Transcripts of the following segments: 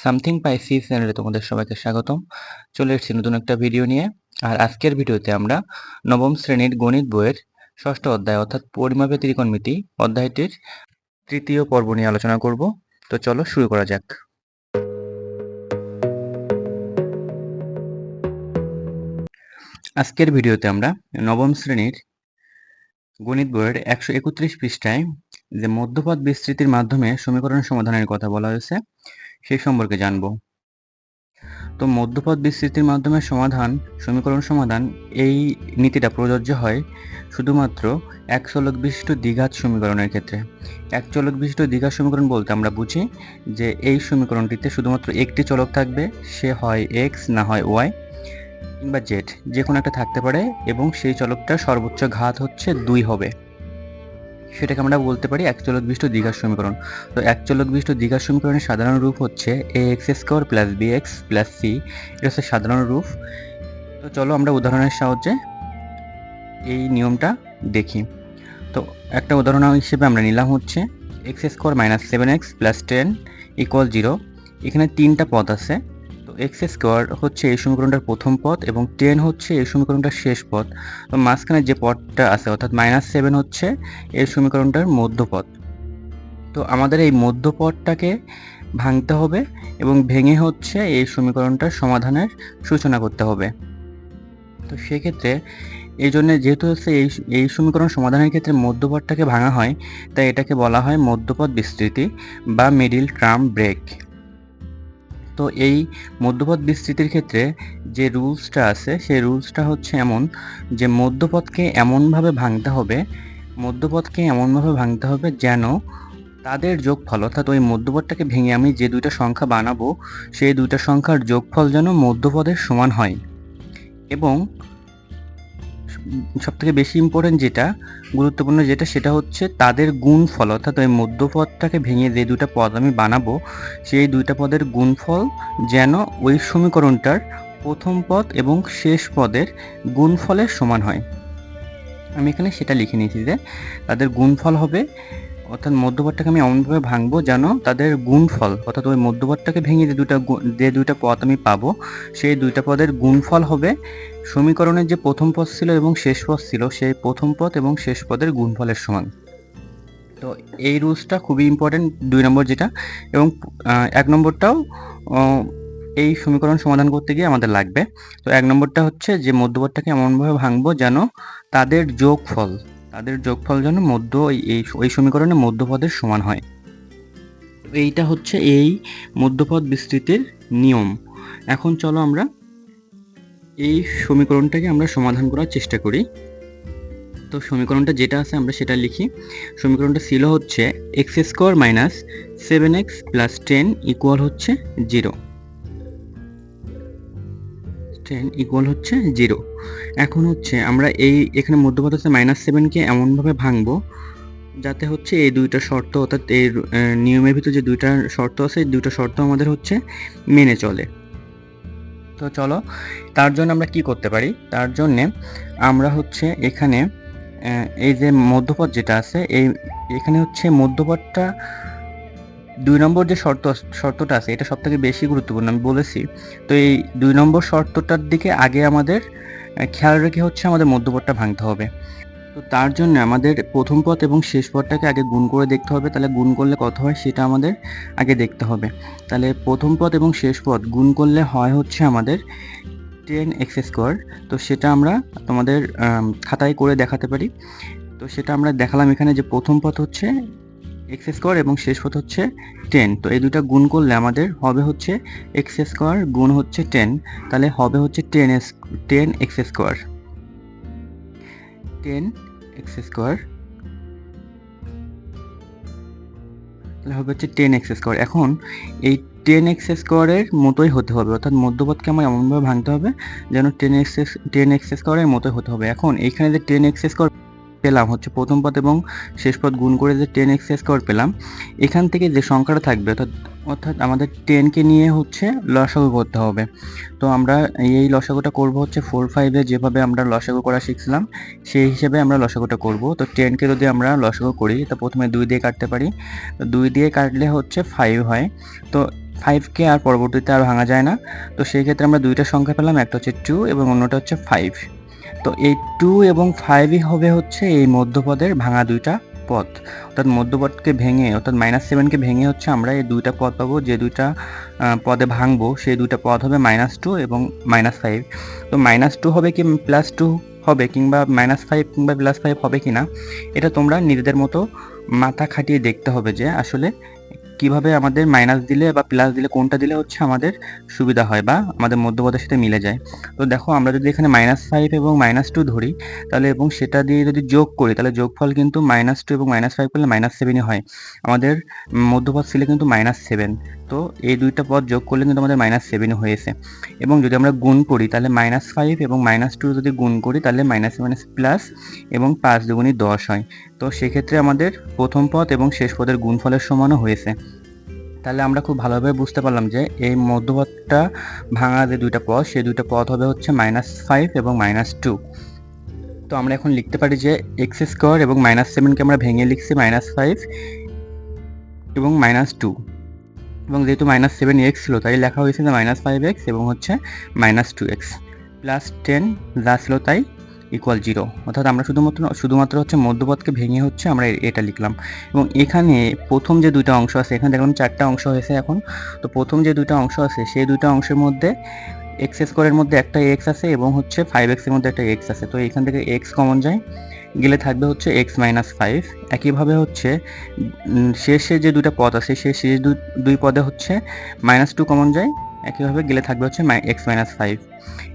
Something পাইসি চ্যানেলে তোমাদের সবাইকে স্বাগতম। চলে এসেছি নতুন একটা ভিডিও নিয়ে। আর আজকের ভিডিওতে আমরা নবম শ্রেণির গণিত বইয়ের ষষ্ঠ অধ্যায় অর্থাৎ পরিমাপে ত্রিকোণমিতি অধ্যায়টির তৃতীয় পর্ব নিয়ে আলোচনা করব। তো চলো শুরু করা যাক। আজকের ভিডিওতে আমরা নবম শ্রেণির গণিত বইয়ের একশো একত্রিশ পৃষ্ঠায় যে মধ্যপথ বিস্তৃতির মাধ্যমে সমীকরণ সমাধানের কথা বলা হয়েছে সেই সম্পর্কে জানব। তো মধ্যপদ বিস্তৃতির মাধ্যমে সমাধান, সমীকরণ সমাধান এই নীতিটা প্রযোজ্য হয় শুধুমাত্র এক চলক বিশিষ্ট দ্বিঘাত সমীকরণের ক্ষেত্রে। এক চলক বিশিষ্ট দ্বিঘাত সমীকরণ বলতে আমরা বুঝি যে এই সমীকরণটিতে শুধুমাত্র একটি চলক থাকবে, সে হয় এক্স না হয় ওয়াই কিংবা জেড যে কোনো একটা থাকতে পারে এবং সেই চলকটার সর্বোচ্চ ঘাত হচ্ছে দুই হবে। সেটাকে আমরা বলতে পারি এক চলক বিশিষ্ট দ্বিঘাত সমীকরণ। তো এক চলক বিশিষ্ট দ্বিঘাত সমীকরণের সাধারণ রূপ হচ্ছে A x square plus B x plus C এটা হচ্ছে সাধারণ রূপ। তো চলো আমরা উদাহরণের সাহায্যে এই নিয়মটা দেখি। তো একটা উদাহরণ হিসেবে আমরা নিলাম হচ্ছে x square minus seven x plus ten equal zero এখানে তিনটা পদ আছে। তো এক্স স্কোয়ার হচ্ছে এই সমীকরণটার প্রথম পদ এবং টেন হচ্ছে এই সমীকরণটার শেষ পদ তো মাঝখানে যে পদটা আছে, অর্থাৎ মাইনাস সেভেন হচ্ছে এই সমীকরণটার মধ্যপদ তো আমাদের এই মধ্যপদটাকে ভাঙতে হবে এবং ভেঙে হচ্ছে এই সমীকরণটার সমাধানের সূচনা করতে হবে। তো সেক্ষেত্রে এই জন্য যেহেতু হচ্ছে এই এই সমীকরণ সমাধানের ক্ষেত্রে মধ্যপদটাকে ভাঙা হয়, তাই এটাকে বলা হয় মধ্যপদ বিস্তৃতি বা মিডিল ট্রাম ব্রেক তো এই মধ্যপথ বিস্তৃতির ক্ষেত্রে যে রুলসটা আছে, সেই রুলসটা হচ্ছে এমন যে মধ্যপথকে এমনভাবে ভাঙতে হবে, মধ্যপথকে এমনভাবে ভাঙতে হবে যেন তাদের যোগফল, অর্থাৎ ওই মধ্যপথটাকে ভেঙে আমি যে দুইটা সংখ্যা বানাবো, সেই দুইটা সংখ্যার যোগফল যেন মধ্যপদের সমান হয়। এবং সবথেকে বেশি ইম্পর্টেন্ট যেটা, গুরুত্বপূর্ণ যেটা, সেটা হচ্ছে তাদের গুণফল। অর্থাৎ ওই মধ্যপদটাকে ভেঙে যে দুটা পদ আমি বানাবো, সেই দুইটা পদের গুণফল যেন ওই সমীকরণটার প্রথম পদ এবং শেষ পদের গুণফলের সমান হয়। আমি এখানে সেটা লিখে নিয়েছি যে, তাদের গুণফল হবে অর্থাৎ মধ্যপদটাকে আমি এমনভাবে ভাঙবো যেন তাদের গুণফল, অর্থাৎ ওই মধ্যপদটাকে ভেঙে যে দুটা যে দুইটা পদ আমি পাবো, সেই দুইটা পদের গুণফল হবে সমীকরণের যে প্রথম পদ ছিল এবং শেষ পদ ছিল, সেই প্রথম পদ এবং শেষ পদের গুণফলের সমান। তো এই রুলসটা খুবই ইম্পর্টেন্ট দুই নম্বর যেটা, এবং এক নম্বরটাও এই সমীকরণ সমাধান করতে গিয়ে আমাদের লাগবে। তো এক নম্বরটা হচ্ছে যে মধ্যপদটাকে এমনভাবে ভাঙবো যেন তাদের যোগফল তাদের যোগফল যেন মধ্য, এই ওই সমীকরণে মধ্যপদের সমান হয়। এইটা হচ্ছে এই মধ্যপদ বিস্তৃতির নিয়ম। এখন চলো আমরা এই সমীকরণটাকে আমরা সমাধান করার চেষ্টা করি। তো সমীকরণটা যেটা আছে আমরা সেটা লিখি। সমীকরণটা ছিল হচ্ছে x square minus seven x plus ten equal হচ্ছে জিরো টেন ইকুয়াল হচ্ছে জিরো এখন হচ্ছে আমরা এই এখানে মধ্যপদ হচ্ছে মাইনাস সেভেনকে এমনভাবে ভাঙবো, যাতে হচ্ছে এই দুইটা শর্ত অর্থাৎ এই নিয়মের ভিতরে যে দুইটা শর্ত আছে, এই দুইটা শর্ত আমাদের হচ্ছে মেনে চলে। তো চলো, তার জন্য আমরা কি করতে পারি? তার জন্যে আমরা হচ্ছে এখানে এই যে মধ্যপদ যেটা আছে, এই, এখানে হচ্ছে মধ্যপদটা দুই নম্বর যে শর্ত, শর্তটা আছে, এটা সব থেকে বেশি গুরুত্বপূর্ণ, আমি বলেছি। তো এই দুই নম্বর শর্তটার দিকে আগে আমাদের খেয়াল রেখে হচ্ছে আমাদের মধ্যপথটা ভাঙতে হবে। তো তার জন্য আমাদের প্রথম পথ এবং শেষ পথটাকে আগে গুণ করে দেখতে হবে, তাহলে গুণ করলে কত হয় সেটা আমাদের আগে দেখতে হবে। তাহলে প্রথম পথ এবং শেষ পথ গুণ করলে হয় হচ্ছে আমাদের টেন এক্স স্কোয়ার, তো সেটা আমরা তোমাদের খাতায় করে দেখাতে পারি। তো সেটা আমরা দেখালাম এখানে যে প্রথম পথ হচ্ছে এক্স স্কোয়ার এবং শেষ পদ হচ্ছে টেন। তো এই দুটা গুণ করলে আমাদের হবে হচ্ছে এক্স স্কোয়ার গুণ হচ্ছে টেন। তাহলে হবে হচ্ছে ten S, ten x square. Ten x square. তাহলে হবে হচ্ছে টেন এক্স স্কোয়ার। এখন এই টেন এক্স স্কোয়ারের মতোই হতে হবে। অর্থাৎ মধ্যপদকে আমার এমনভাবে ভাঙতে হবে যেন টেন এক্স টেন এক্স স্কোয়ারের মতোই হতে হবে। এখন এইখানে যে টেন এক্স স্কোয়ার পেলাম, হচ্ছে প্রথম পদ এবং শেষ পদ গুণ করে যে টেন এক্স স্কোয়ার পেলাম, এখান থেকে যে সংখ্যাটা থাকবে, অর্থাৎ অর্থাৎ আমাদের টেনকে নিয়ে হচ্ছে লসাগু করতে হবে। তো আমরা এই লসাগুটা করব হচ্ছে ফোর ফাইভে যেভাবে আমরা লসাগু করা শিখছিলাম, সেই হিসেবে আমরা লসাগুটা করব। তো টেনকে যদি আমরা লসাগু করি, তো প্রথমে দুই দিয়ে কাটতে পারি। দুই দিয়ে কাটলে হচ্ছে ফাইভ হয়। তো ফাইভকে আর পরবর্তীতে আর ভাঙা যায় না। তো সেই ক্ষেত্রে আমরা দুইটা সংখ্যা পেলাম, একটা হচ্ছে টু এবং অন্যটা হচ্ছে ফাইভ তো এই টু এবং ফাইভই হবে হচ্ছে এই মধ্যপদের ভাঙা দুইটা পদ। অর্থাৎ মধ্যপদকে ভেঙে, অর্থাৎ মাইনাস সেভেনকে ভেঙে হচ্ছে আমরা এই দুইটা পদ পাবো, যে দুইটা পদে ভাঙবো, সেই দুইটা পদ হবে মাইনাস টু এবং মাইনাস ফাইভ তো মাইনাস টু হবে কি প্লাস টু হবে কিংবা মাইনাস ফাইভ কিংবা প্লাস ফাইভ হবে কি না এটা তোমরা নিজেদের মতো মাথা খাটিয়ে দেখতে হবে যে আসলে কীভাবে আমাদের মাইনাস দিলে বা প্লাস দিলে, কোনটা দিলে হচ্ছে আমাদের সুবিধা হয় বা আমাদের মধ্যপদের সাথে মিলে যায়। তো দেখো, আমরা যদি এখানে মাইনাস ফাইভ এবং মাইনাস টু ধরি, তাহলে এবং সেটা দিয়ে যদি যোগ করি, তাহলে যোগফল কিন্তু মাইনাস টু এবং মাইনাস ফাইভ করলে মাইনাস সেভেনই হয়। আমাদের মধ্যপদ ছিল কিন্তু মাইনাস সেভেন তো এই দুইটা পদ যোগ করলে কিন্তু আমাদের মাইনাস সেভেন হয়েছে। এবং যদি আমরা গুণ করি, তাহলে মাইনাস ফাইভ এবং মাইনাস টু যদি গুণ করি, তাহলে মাইনাস মাইনাস প্লাস এবং পাঁচ দুগুণই দশ হয়। তো সেক্ষেত্রে আমাদের প্রথম পদ এবং শেষ পদের গুণফলের সমানও হয়েছে। তাহলে আমরা খুব ভালোভাবে বুঝতে পারলাম যে এই মধ্যপদটা ভাঙা যে দুইটা পদ সেই দুইটা পদ হবে হচ্ছে মাইনাস ফাইভ এবং মাইনাস টু তো আমরা এখন লিখতে পারি যে এক্স স্কোয়ার এবং মাইনাস সেভেনকে আমরা ভেঙে লিখছি মাইনাস ফাইভ এবং মাইনাস টু এবং যেহেতু মাইনাস সেভেন এক্স ছিল, তাই লেখা হয়েছে যে মাইনাস ফাইভ এক্স এবং হচ্ছে minus two x plus ten যা ছিল তাই ইকুয়াল জিরো অর্থাৎ আমরা শুধুমাত্র শুধুমাত্র হচ্ছে মধ্যপদকে ভেঙে হচ্ছে আমরা এটা লিখলাম। এবং এখানে প্রথম যে দুইটা অংশ আছে, এখানে দেখলাম চারটা অংশ হয়েছে এখন। তো প্রথম যে দুইটা অংশ আছে, সেই দুইটা অংশের মধ্যে এক্স স্কোয়ারের মধ্যে একটা এক্স আছে এবং হচ্ছে ফাইভ এক্সের মধ্যে একটা এক্স আছে। তো এখান থেকে এক্স কমন যায়, গেলে থাকবে হচ্ছে এক্স মাইনাস ফাইভ একইভাবে হচ্ছে শেষে যে দুইটা পদ আছে সেই শেষ দুই পদে হচ্ছে মাইনাস টু কমন যায় একইভাবে গেলে থাকবে হচ্ছে এক্স মাইনাস ফাইভ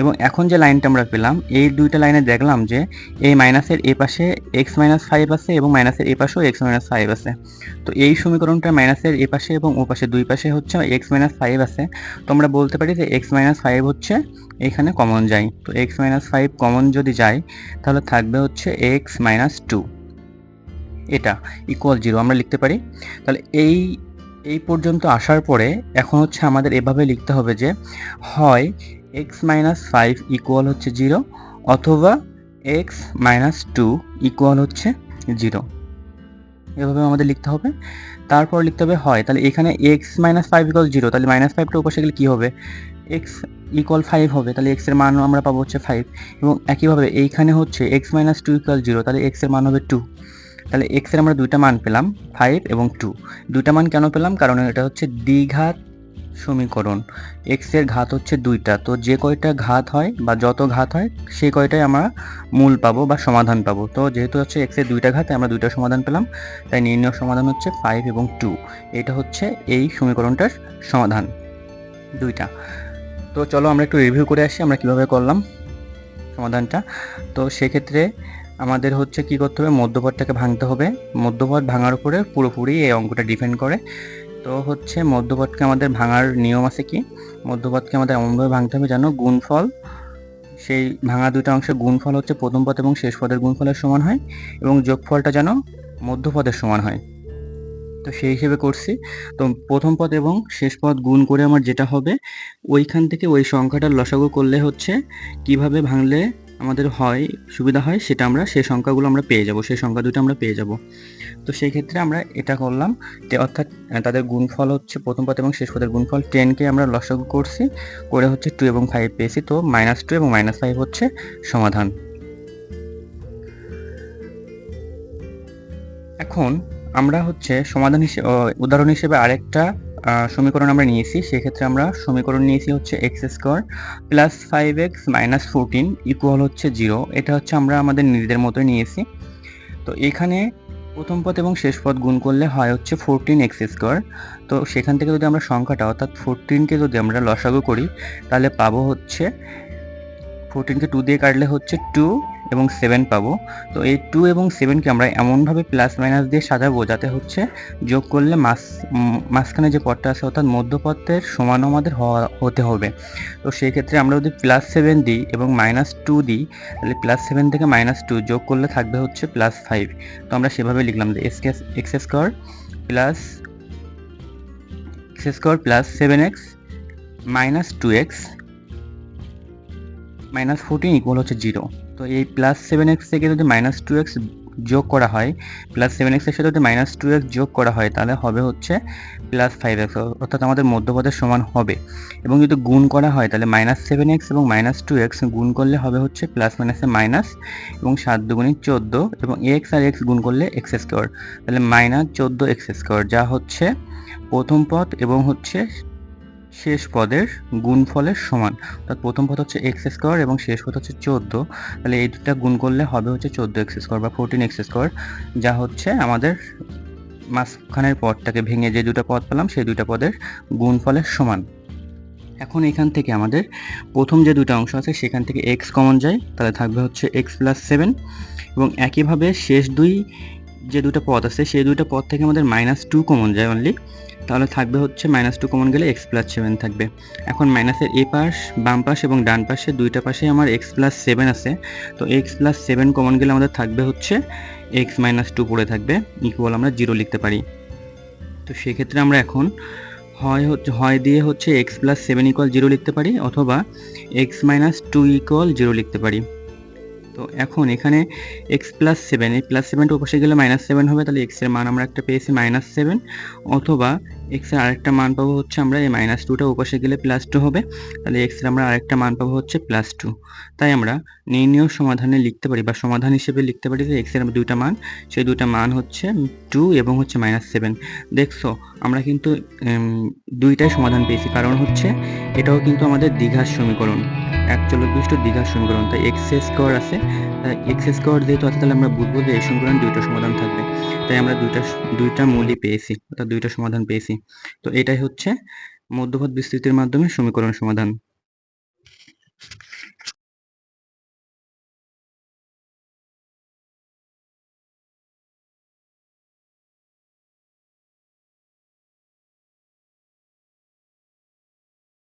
এবং এখন যে লাইনটা আমরা পেলাম, এই দুইটা লাইনে দেখলাম যে এই মাইনাসের এ পাশে এক্স মাইনাস ফাইভ আছে এবং মাইনাসের এ পাশেও এক্স মাইনাস ফাইভ আছে। তো এই সমীকরণটা মাইনাসের এ পাশে এবং ও পাশে দুই পাশে হচ্ছে এক্স মাইনাস ফাইভ আছে। তো আমরা বলতে পারি যে এক্স মাইনাস ফাইভ হচ্ছে এখানে কমন যায়। তো এক্স মাইনাস ফাইভ কমন যদি যায়, তাহলে থাকবে হচ্ছে এক্স মাইনাস টু এটা ইকুয়াল জিরো আমরা লিখতে পারি। তাহলে এই এই পর্যন্ত আসার পরে এখন হচ্ছে আমাদের এভাবে লিখতে হবে যে হয় এক্স মাইনাস ফাইভ ইকুয়াল হচ্ছে জিরো অথবা এক্স মাইনাস টু ইকুয়াল হচ্ছে জিরো এভাবে আমাদের লিখতে হবে। তারপর লিখতে হবে হয়। তাহলে এখানে x minus five equal zero তাহলে মাইনাস ফাইভটা উপসে গেলে কী হবে? এক্স ইকুয়াল ফাইভ হবে। তাহলে এক্সের মান আমরা পাবো হচ্ছে ফাইভ এবং একইভাবে এইখানে হচ্ছে x minus two equal zero তাহলে এক্সের মান হবে টু তাহলে এক্সের আমরা দুইটা মান পেলাম ফাইভ এবং টু দুইটা মান কেন পেলাম? কারণ এটা হচ্ছে দ্বিঘাত সমীকরণ। এক্সের ঘাত হচ্ছে দুইটা। তো যে কয়টা ঘাত হয় বা যত ঘাত হয় সেই কয়টাই আমরা মূল পাবো বা সমাধান পাবো। তো যেহেতু হচ্ছে এক্সের দুইটা ঘাত আমরা দুইটা সমাধান পেলাম। তাই নির্ণয় সমাধান হচ্ছে ফাইভ এবং টু এটা হচ্ছে এই সমীকরণটার সমাধান, দুইটা। তো চলো আমরা একটু রিভিউ করে আসি, আমরা কীভাবে করলাম সমাধানটা। তো সেক্ষেত্রে আমাদের হচ্ছে কি করতে হবে? মধ্যপথটাকে ভাঙতে হবে। মধ্যপথ ভাঙার উপরে পুরোপুরি এই অঙ্কটা ডিপেন্ড করে। তো হচ্ছে মধ্যপদকে আমাদের ভাঙার নিয়ম আছে কি? মধ্যপদকে আমাদের এমনভাবে ভাঙতে হবে যেন গুণফল, সেই ভাঙা দুইটা অংশের গুণফল হচ্ছে প্রথম পদ এবং শেষ পদের গুণফলের সমান হয় এবং যোগফলটা যেন মধ্যপদের সমান হয়। তো সেই হিসেবে করছি। তো প্রথম পদ এবং শেষ পদ গুণ করে আমার যেটা হবে, ওইখান থেকে ওই সংখ্যাটা লসাগু করলে হচ্ছে কীভাবে ভাঙলে আমাদের হয়, সুবিধা হয়, সেটা আমরা, সেই সংখ্যাগুলো আমরা পেয়ে যাব, সেই সংখ্যা দুটো আমরা পেয়ে যাব। তো সেই ক্ষেত্রে আমরা এটা করলাম যে, অর্থাৎ তাদের গুণফল হচ্ছে প্রথম পদ এবং শেষ পদের গুণফল টেনকে আমরা লসাগু করছি, করে হচ্ছে টু এবং ফাইভ পেয়েছি, তো মাইনাস টু এবং মাইনাস ফাইভ হচ্ছে সমাধান। এখন আমরা হচ্ছে সমাধান হিসেবে উদাহরণ হিসেবে আরেকটা সমীকরণ আমরা নিয়েছি, সেক্ষেত্রে আমরা সমীকরণ নিয়েছি হচ্ছে x square plus five x minus fourteen equal হচ্ছে জিরো এটা হচ্ছে আমরা আমাদের নিজেদের মতো নিয়েছি। তো এখানে প্রথম পদ এবং শেষ পদ গুণ করলে হয় হচ্ছে ফোরটিন এক্স স্কোয়ার তো সেখান থেকে যদি আমরা সংখ্যাটা, অর্থাৎ ফোরটিনকে যদি আমরা লসাগু করি, তাহলে পাবো হচ্ছে ফোরটিনকে টু দিয়ে কাটলে হচ্ছে টু এবং সেভেন পাবো। তো এই টু এবং সেভেনকে আমরা এমনভাবে প্লাস মাইনাস দিয়ে সাজাবো যাতে হচ্ছে যোগ করলে মাস মাঝখানে যে পথটা আছে অর্থাৎ মধ্যপথের সমান আমাদের হতে হবে। তো সেই ক্ষেত্রে আমরা যদি প্লাস সেভেন দিই এবং মাইনাস টু দিই, তাহলে প্লাস সেভেন থেকে মাইনাস টু যোগ করলে থাকবে হচ্ছে প্লাস ফাইভ তো আমরা সেভাবে লিখলাম যে x x square plus x square plus seven x minus two x minus fourteen equal হচ্ছে জিরো তো এই প্লাস সেভেন এক্স থেকে যদি মাইনাস টু এক্স যোগ করা হয় প্লাস সেভেন এক্সের সাথে যদি মাইনাস টু এক্স যোগ করা হয়, তাহলে হবে হচ্ছে প্লাস ফাইভ এক্স অর্থাৎ আমাদের মধ্যপদের সমান হবে। এবং যদি গুণ করা হয়, তাহলে মাইনাস সেভেন এক্স এবং মাইনাস টু এক্স গুণ করলে হবে হচ্ছে প্লাস মাইনাসে মাইনাস এবং সাত দুগুণি চোদ্দ এবং এক্স আর এক্স গুণ করলে এক্স স্কোয়ার তাহলে মাইনাস চোদ্দ এক্স স্কোয়ার যা হচ্ছে প্রথম পদ এবং হচ্ছে শেষ পদের গুণফলের সমান। অর্থাৎ প্রথম পদ হচ্ছে এক্স স্কোয়ার এবং শেষ পদ হচ্ছে চোদ্দ। তাহলে এই দুটা গুণ করলে হবে হচ্ছে চোদ্দ এক্স স্কোয়ার বা ফোরটিন এক্স স্কোয়ার যা হচ্ছে আমাদের মাঝখানের পদটাকে ভেঙে যে দুটো পদ পেলাম, সেই দুইটা পদের গুণফলের সমান। এখন এখান থেকে আমাদের প্রথম যে দুটো অংশ আছে, সেখান থেকে এক্স কমন যায়, তাহলে থাকবে হচ্ছে এক্স প্লাস সেভেন এবং একইভাবে শেষ দুই যে দুটো পদ আছে, সেই দুটো পদ থেকে আমাদের মাইনাস টু কমন যায় অনলি তাহলে থাকবে হচ্ছে মাইনাস টু কমন গেলে এক্স প্লাস সেভেন থাকবে। এখন মাইনাসের এ পাশ, বাম পাশ এবং ডান পাশে দুইটা পাশে আমার এক্স প্লাস সেভেন আছে। তো এক্স প্লাস সেভেন কমন গেলে আমাদের থাকবে হচ্ছে এক্স মাইনাস টু পড়ে থাকবে ইকুয়াল আমরা জিরো লিখতে পারি। তো সেক্ষেত্রে আমরা এখন হয় হচ্ছে, হয় দিয়ে হচ্ছে x plus seven equal zero লিখতে পারি, অথবা x minus two equal zero লিখতে পারি। তো এখন এখানে এক্স প্লাস সেভেন এই প্লাস সেভেনটা উপসে গেলে মাইনাস সেভেন হবে, তাহলে এক্সের মান আমরা একটা পেয়েছি মাইনাস সেভেন অথবা এক্সের আরেকটা মান পাবো হচ্ছে আমরা এই মাইনাস টুটা উপসে গেলে প্লাস টু হবে, তাহলে এক্সের আমরা আরেকটা মান পাবো হচ্ছে প্লাস টু তাই আমরা নির্ণয় সমাধানে লিখতে পারি, বা সমাধান হিসেবে লিখতে পারি যে এক্সের দুইটা মান, সেই দুইটা মান হচ্ছে টু এবং হচ্ছে মাইনাস সেভেন দেখছ, আমরা কিন্তু দুইটাই সমাধান পেয়েছি, কারণ হচ্ছে এটাও কিন্তু আমাদের দীঘার সমীকরণ। এক চলবিষ্ট দীঘার সমীকরণ। তাই এক্স স্কোয়ার আছে। এক্স স্কোয়ার যেহেতু আছে, তাহলে আমরা বুঝব যে এই সমীকরণ দুইটা সমাধান থাকবে। তাই আমরা দুইটা দুইটা মূলই পেয়েছি, অর্থাৎ দুইটা সমাধান পেয়েছি। তো এটাই হচ্ছে মধ্যপথ বিস্তৃতির মাধ্যমে সমীকরণ সমাধান।